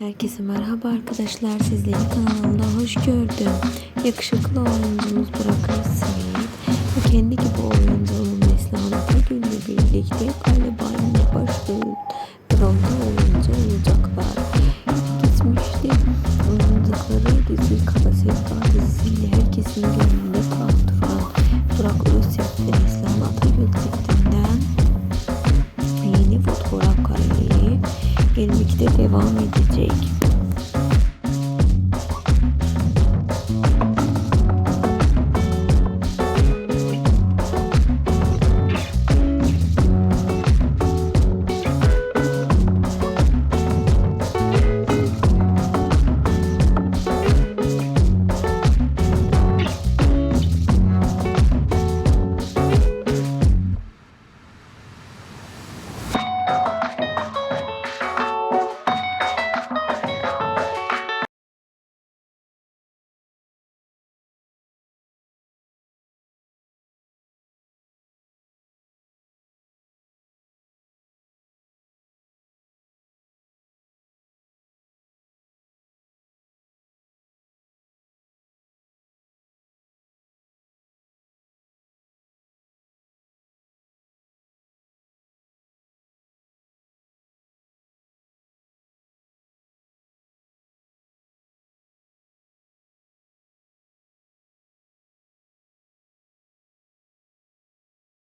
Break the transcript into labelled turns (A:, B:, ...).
A: Herkese merhaba arkadaşlar. Sizleri kanalımda hoş gördüm. Yakışıklı oyuncumuz Burak Özseyit ve kendi gibi oyuncu olan Neslihan Akagül'le birlikte galiba yine başrol rolde oyuncu olacaklar. Geçmişte oynadıkları dizi Kara Sevda dizisiyle herkesin gönlünde kaldıran bölüm devam edecek.